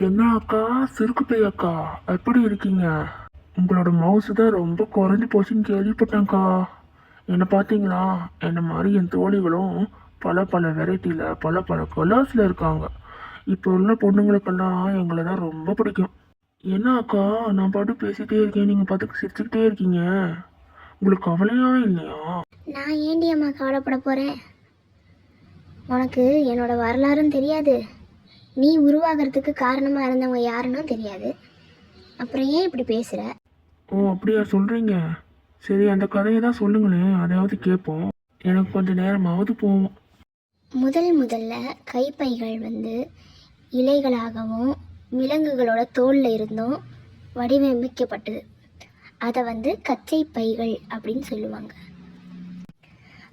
என்ன அக்கா சிறுக்கு பையக்கா. எப்படி இருக்கீங்க? உங்களோட மவுசு தான் ரொம்ப குறைஞ்சி போச்சுன்னு கேள்விப்பட்டேன்க்கா. என்னை பார்த்தீங்களா? என்ன மாதிரி என் தோழிகளும் பல பல வெரைட்டியில் பல பல கலர்ஸில் இருக்காங்க. இப்போ உள்ள பொண்ணுங்களுக்கெல்லாம் எங்களை தான் ரொம்ப பிடிக்கும். என்ன அக்கா நான் பாட்டு பேசிட்டே இருக்கேன். நீங்கள் பார்த்து சிரிச்சுக்கிட்டே இருக்கீங்க. உங்களுக்கு கவலையா இல்லையா? நான் ஏண்டி அம்மா கவலைப்பட போகிறேன் உனக்கு என்னோட வரலாறும் தெரியாது. நீ உருவாகிறதுக்கு காரணமாக இருந்தவங்க யாருன்னு தெரியாது. அப்புறம் ஏன் இப்படி பேசுகிற ஓ அப்படியா? சொல்கிறீங்க சரி அந்த கதையை தான் சொல்லுங்களேன். அதையாவது கேட்போம். எனக்கு கொஞ்சம் நேரமாவது போவோம். முதல் முதல்ல கைப்பைகள் வந்து இலைகளாகவும் விலங்குகளோட தோலில் இருந்தும் வடிவமைக்கப்பட்டது. அதை வந்து கச்சை பைகள் அப்படின்னு சொல்லுவாங்க.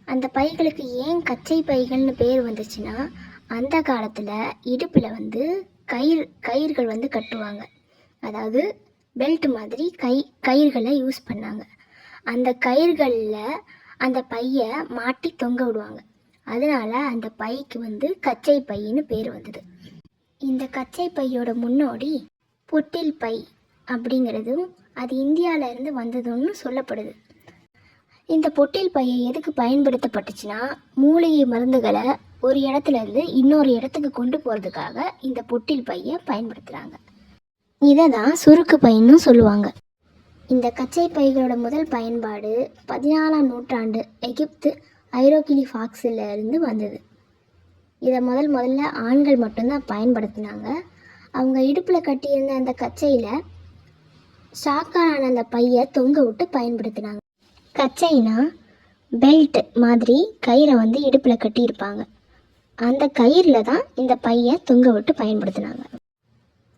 அந்த பைகளுக்கு ஏன் கச்சை பைகள்னு பேர் வந்துச்சுன்னா அந்த காலத்தில் இடுப்பில் வந்து கயிறு கயிர்கள் வந்து கட்டுவாங்க. அதாவது பெல்ட் மாதிரி கை கயிர்களை யூஸ் பண்ணாங்க. அந்த கயிர்களில் அந்த பையை மாட்டி தொங்க விடுவாங்க. அதனால அந்த பைக்கு வந்து கச்சை பைன்னு பேர் வந்தது. இந்த கச்சை பையோட முன்னோடி பொட்டில் பை அப்படிங்கிறதும் அது இந்தியாவிலேருந்து வந்ததுன்னு சொல்லப்படுது. இந்த பொட்டில் பையை எதுக்கு பயன்படுத்தப்பட்டுச்சுன்னா மூலிகை மருந்துகளை ஒரு இடத்துல இருந்து இன்னொரு இடத்துக்கு கொண்டு போகிறதுக்காக இந்த பொட்டில் பையை பயன்படுத்துகிறாங்க இதை தான் சுருக்கு பைன்னு சொல்லுவாங்க. இந்த கச்சை பைகளோட முதல் பயன்பாடு பதினாலாம் நூற்றாண்டு எகிப்து ஐரோக்கிலி ஃபாக்ஸில் இருந்து வந்தது. இதை முதல் முதல்ல ஆண்கள் மட்டும்தான் பயன்படுத்தினாங்க. அவங்க இடுப்பில் கட்டியிருந்த அந்த கச்சையில் ஷாக்கான அந்த பையை தொங்க விட்டு பயன்படுத்தினாங்க. கச்சைனா பெல்ட் மாதிரி கயிறை வந்து இடுப்பில் கட்டியிருப்பாங்க. அந்த கயிறில் தான் இந்த பையை தொங்க விட்டு பயன்படுத்தினாங்க.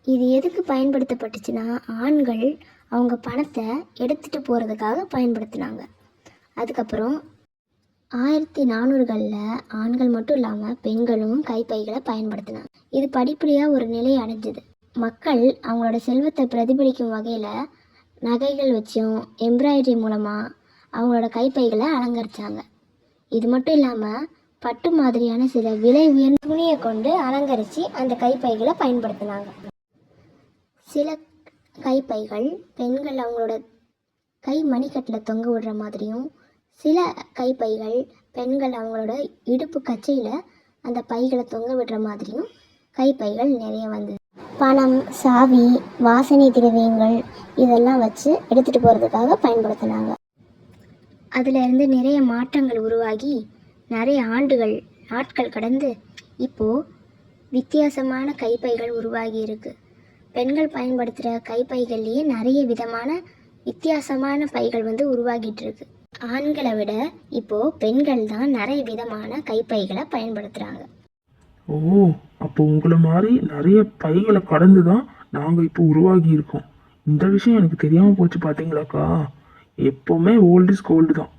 இது எதுக்கு பயன்படுத்தப்பட்டுச்சுன்னா ஆண்கள் அவங்க பணத்தை எடுத்துகிட்டு போகிறதுக்காக பயன்படுத்தினாங்க. அதுக்கப்புறம் ஆயிரத்தி நானூறுகளில் ஆண்கள் மட்டும் இல்லாமல் பெண்களும் கைப்பைகளை பயன்படுத்தினாங்க. இது படிப்படியாக ஒரு நிலை அடைஞ்சது. மக்கள் அவங்களோட செல்வத்தை பிரதிபலிக்கும் வகையில் நகைகள் வச்சும் எம்ப்ராய்டரி மூலமாக அவங்களோட கைப்பைகளை அலங்கரித்தாங்க இது மட்டும் இல்லாமல் பட்டு மாதிரியான சில விலை உயர்ந்த துணியை கொண்டு அலங்கரித்து அந்த கைப்பைகளை பயன்படுத்தினாங்க. சில கைப்பைகள் பெண்கள் அவங்களோட கை மணிக்கட்டில் தொங்க விடுற மாதிரியும் சில கைப்பைகள் பெண்கள் அவங்களோட இடுப்பு கச்சையில் அந்த பைகளை தொங்க விடுற மாதிரியும் கைப்பைகள் நிறைய வந்தது. பணம் சாவி வாசனை திரவியங்கள் இதெல்லாம் வச்சு எடுத்துகிட்டு போகிறதுக்காக பயன்படுத்தினாங்க. அதிலிருந்து நிறைய மாற்றங்கள் உருவாகி நிறைய ஆண்டுகள் நாட்கள் கடந்து இப்போது வித்தியாசமான கைப்பைகள் உருவாகி இருக்கு. பெண்கள் பயன்படுத்துகிற கைப்பைகள்லேயே நிறைய விதமான வித்தியாசமான பைகள் வந்து உருவாகிட்டு இருக்கு. ஆண்களை விட இப்போ பெண்கள் தான் நிறைய விதமான கைப்பைகளை பயன்படுத்துகிறாங்க ஓ அப்போ உங்களை மாதிரி நிறைய பைகளை கடந்து தான் நாங்கள் இப்போ உருவாகி இருக்கோம். இந்த விஷயம் எனக்கு தெரியாமல் போச்சு பார்த்தீங்களாக்கா எப்போவுமே ஓல்டு இஸ் கோல்டு தான்.